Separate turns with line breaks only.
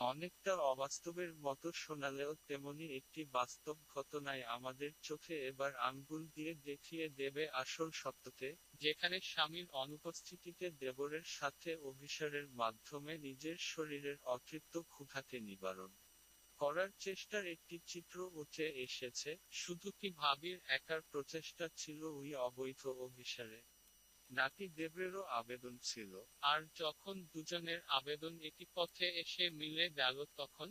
অনেকটা অবাস্তবের মতো শোনালেও তেমনি একটি বাস্তব ঘটনায় আমাদের চোখে এবার আঙ্গুল দিয়ে দেখিয়ে দেবে আসল সত্যতে যেখানে স্বামীর অনুপস্থিতিতে দেবরের সাথে অভিসারের মাধ্যমে নিজের শরীরের অতৃপ্ত ক্ষুধাকে নিবারণ করার চেষ্টার একটি চিত্র উঠে এসেছে। শুধু কি ভাবির একার প্রচেষ্টা ছিল ওই অবৈধ অভিসারে? নাকি দেবেরও আবেদন ছিল। আর যখন দুজনের আবেদন একই পথে এসে মিলে গেল তখন